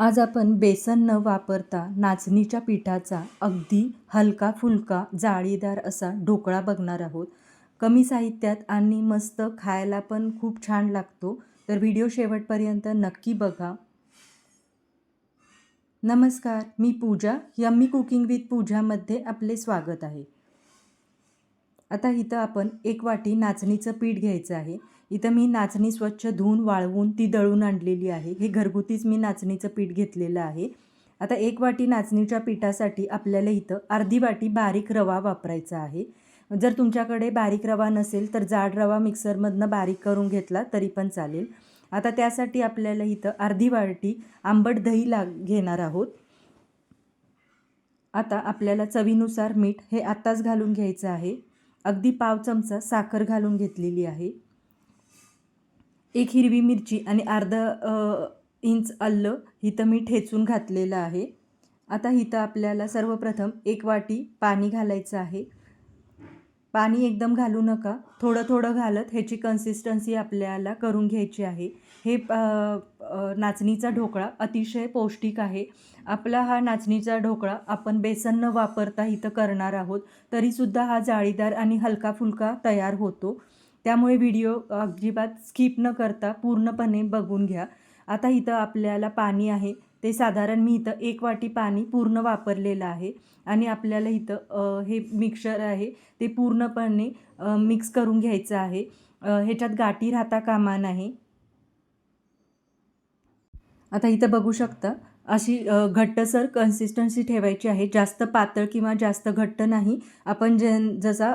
आज आपण बेसन न वापरता नाचणीच्या पिठाचा अगदी हलका फुलका जाळीदार असा ढोकळा बघणार आहोत. कमी साहित्यात आणि मस्त खायला पण खूप छान लागतो. तर व्हिडिओ शेवटपर्यंत नक्की बघा. नमस्कार मी पूजा. यम्मी कुकिंग विथ पूजामध्ये आपले स्वागत आहे. आता इथं आपण एक वाटी नाचणीचं पीठ घ्यायचं आहे. इथं मी नाचणी स्वच्छ धुवून वाळवून ती दळून आणलेली आहे. हे घरगुतीच मी नाचणीचं पीठ घेतलेलं आहे. आता एक वाटी नाचणीच्या पिठासाठी आपल्याला इथं अर्धी वाटी बारीक रवा वापरायचा आहे. जर तुमच्याकडे बारीक रवा नसेल तर जाड रवा मिक्सरमधनं बारीक करून घेतला तरी पण चालेल. आता त्यासाठी आपल्याला इथं अर्धी वाटी आंबट दही लाग घेणार आहोत. आता आपल्याला चवीनुसार मीठ हे आत्ताच घालून घ्यायचं आहे. अगदी पाव चमचा साखर घालून घेतलेली आहे. एक हिरवी मिरची आणि अर्धा इंच आलं इथं मी ठेचून घातलेलं आहे. आता इथं आपल्याला सर्वप्रथम एक वाटी पाणी घालायचं आहे. पाणी एकदम घालू नका. थोडं थोडं घालत ह्याची कन्सिस्टन्सी आपल्याला करून घ्यायची आहे. हे नाचणीचा ढोकळा अतिशय पौष्टिक आहे. आपला हा नाचणीचा ढोकळा आपण बेसन न वापरता इथं करणार आहोत तरीसुद्धा हा जाळीदार आणि हलका फुलका तयार होतो. त्यामुळे व्हिडिओ अजिबात स्किप न करता पूर्णपणे बघून घ्या. आता इथं आपल्याला पाणी आहे. ते साधारण मी इथं एक वाटी पाणी पूर्ण वापरलेलं आहे. आणि आपल्याला इथं हे मिक्सर आहे. ते पूर्णपणे मिक्स करून घ्यायचं आहे. ह्याच्यात गाठी राहता कामा नाही आता इथं बघू शकता. अशी घट्टसर कन्सिस्टन्सी ठेवायची आहे. जास्त पातळ किंवा जास्त घट्ट नाही. आपण जे जसा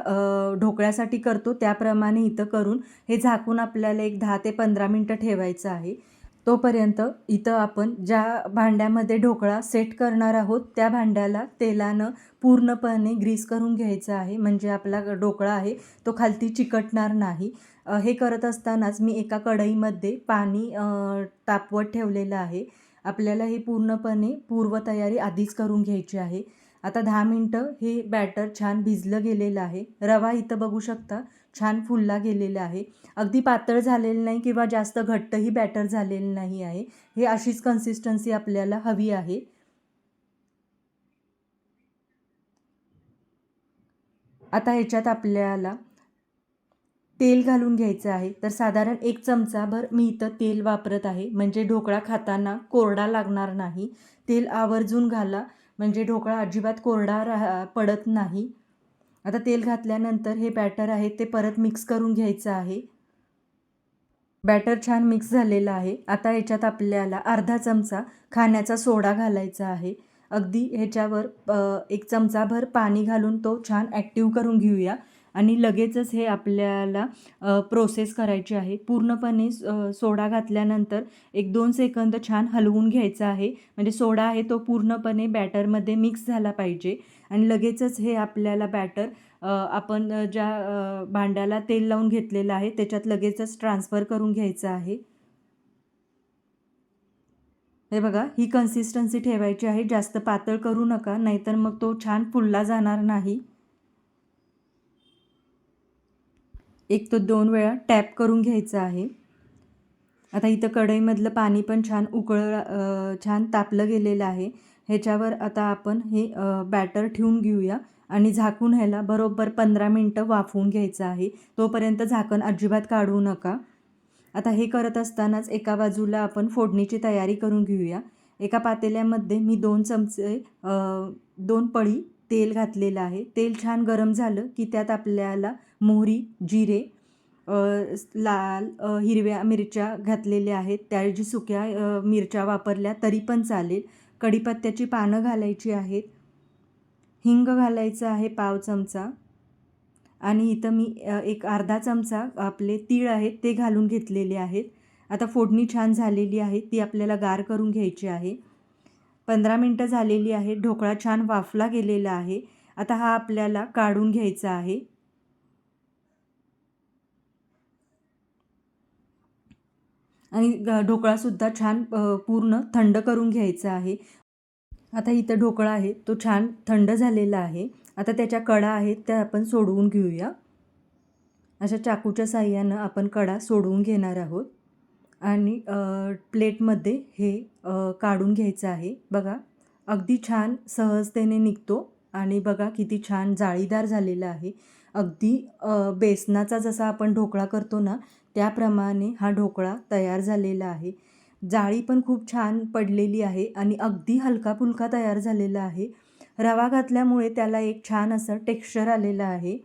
ढोकळ्यासाठी करतो त्याप्रमाणे इथं करून हे झाकून आपल्याला एक दहा ते पंधरा मिनटं ठेवायचं आहे. तोपर्यंत इथं आपण ज्या भांड्यामध्ये ढोकळा सेट करणार आहोत त्या भांड्याला तेलानं पूर्णपणे ग्रीस करून घ्यायचं आहे. म्हणजे आपला ढोकळा आहे तो खालती चिकटणार नाही. हे करत असतानाच मी एका कढईमध्ये पाणी तापवत ठेवलेलं आहे. आपल्याला हे पूर्णपणे पूर्वतयारी आधीच करून घ्यायची आहे. आता दहा मिनटं हे बॅटर छान भिजलं गेलेलं आहे. रवा इथं बघू शकता छान फुलला गेलेला आहे. अगदी पातळ झालेलं नाही किंवा जास्त घट्टही बॅटर झालेलं नाही आहे. हे अशीच कन्सिस्टन्सी आपल्याला हवी आहे. आता ह्याच्यात आपल्याला तेल घालून घ्यायचं आहे. तर साधारण एक चमचाभर मी इथं तेल वापरत आहे. म्हणजे ढोकळा खाताना कोरडा लागणार नाही. तेल आवर्जून घाला. म्हणजे ढोकळा अजिबात कोरडा राहा पडत नाही. आता तेल घातल्यानंतर हे बॅटर आहे ते परत मिक्स करून घ्यायचं आहे. बॅटर छान मिक्स झालेलं आहे. आता याच्यात आपल्याला अर्धा चमचा खाण्याचा सोडा घालायचा आहे. अगदी ह्याच्यावर एक चमचाभर पाणी घालून तो छान ॲक्टिव्ह करून घेऊया. आणि लगेचच हे आपल्याला प्रोसेस करायची आहे. पूर्णपणे सोडा घातल्यानंतर एक दोन सेकंद छान हलवून घ्यायचा आहे. म्हणजे सोडा आहे तो पूर्णपणे बॅटरमध्ये मिक्स झाला पाहिजे. आणि लगेचच हे आपल्याला बॅटर आपण ज्या भांड्याला तेल लावून घेतलेलं आहे त्याच्यात लगेचच ट्रान्सफर करून घ्यायचं आहे. हे बघा ही कन्सिस्टन्सी ठेवायची आहे. जास्त पातळ करू नका नाहीतर मग तो छान फुलला जाणार नाही. एक तो दोन वेळा टॅप करून घ्यायचं आहे. आता इथं कढईमधलं पाणी पण छान उकळ छान तापलं गेलेलं आहे. ह्याच्यावर आता आपण हे बॅटर ठेवून घेऊया आणि झाकून ह्याला बरोबर पंधरा मिनटं वाफवून घ्यायचं आहे. तोपर्यंत झाकण अजिबात काढू नका. आता हे करत असतानाच एका बाजूला आपण फोडणीची तयारी करून घेऊया. एका पातेल्यामध्ये मी दोन चमचे दोन पळी तेल घातलेलं आहे. तेल छान गरम झालं की त्यात आपल्याला मोहरी जिरे लाल हिरव्या मिरच्या घातलेल्या आहेत. त्याऐवजी सुक्या मिरच्या वापरल्या तरी पण चालेल. कढीपत्त्याची पानं घालायची आहेत. हिंग घालायचं आहे पाव चमचा. आणि इथं मी एक अर्धा चमचा आपले तीळ आहेत ते घालून घेतलेले आहेत. आता फोडणी छान झालेली आहे. ती आपल्याला गार करून घ्यायची आहे. पंधरा मिनटं झालेली आहे. ढोकळा छान वाफला गेलेला आहे. आता हा आपल्याला काढून घ्यायचा आहे. आणि ढोकळासुद्धा छान पूर्ण थंड करून घ्यायचा आहे. आता इथं ढोकळा आहे तो छान थंड झालेला आहे. आता त्याच्या कडा आहेत त्या आपण सोडवून घेऊया. अशा चाकूच्या साह्यानं आपण कडा सोडवून घेणार आहोत. आणि प्लेटमध्ये हे काढून घ्यायचं आहे. बघा अगदी छान सहजतेने निघतो. आणि बघा किती छान जाळीदार झालेला आहे. अगदी बेसनाचा जसा आपण ढोकळा करतो ना त्याप्रमाणे हा ढोकळा तयार झालेला आहे. जाळी पण खूप छान पडलेली आहे आणि अगदी हलका फुलका तयार झालेला आहे. रवा घातल्यामुळे त्याला एक छान असं टेक्स्चर आलेलं आहे.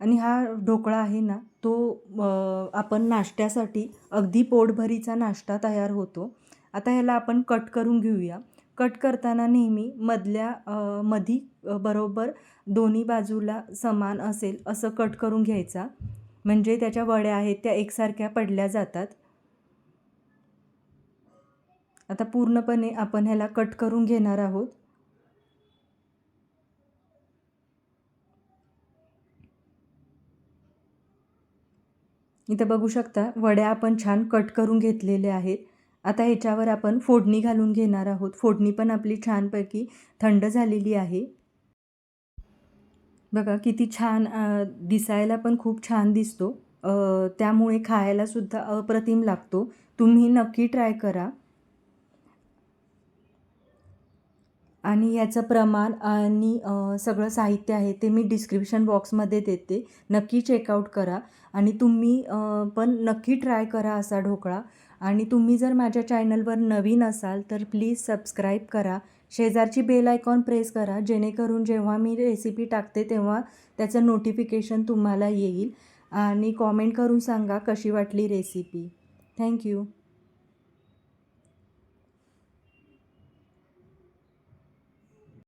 आणि हा ढोकळा आहे ना तो आपण नाश्त्यासाठी अगदी पोटभरीचा नाश्ता तयार होतो. आता ह्याला आपण कट करून घेऊया. कट करताना नेहमी मधल्या मधी बरोबर दोन्ही बाजूला समान असेल असं कट करून घ्यायचा. म्हणजे त्याच्या वड्या आहेत त्या एकसारख्या पडल्या जातात. आता पूर्णपणे आपण ह्याला कट करून घेणार आहोत. इथं बघू शकता वड्या आपण छान कट करून घेतलेल्या आहेत. आता ह्याच्यावर आपण फोडणी घालून घेणार आहोत. फोडणी पण आपली छानपैकी थंड झालेली आहे. बघा किती छान दिसायला पण खूप छान दिसतो. त्यामुळे खायलासुद्धा अप्रतिम लागतो. तुम्ही नक्की ट्राय करा. आणि याचं प्रमाण आणि सगळं साहित्य आहे ते मी डिस्क्रिप्शन बॉक्समध्ये देते. नक्की चेकआउट करा. आणि तुम्ही पण नक्की ट्राय करा असा ढोकळा. आणि तुम्ही जर माझ्या चॅनलवर नवीन असाल तर प्लीज सबस्क्राईब करा. शेजारची बेल आयकॉन प्रेस करा जेणेकरून जेव्हा मी रेसिपी टाकते तेव्हा त्याचं नोटिफिकेशन तुम्हाला येईल. आणि कॉमेंट करून सांगा कशी वाटली रेसिपी. थँक्यू.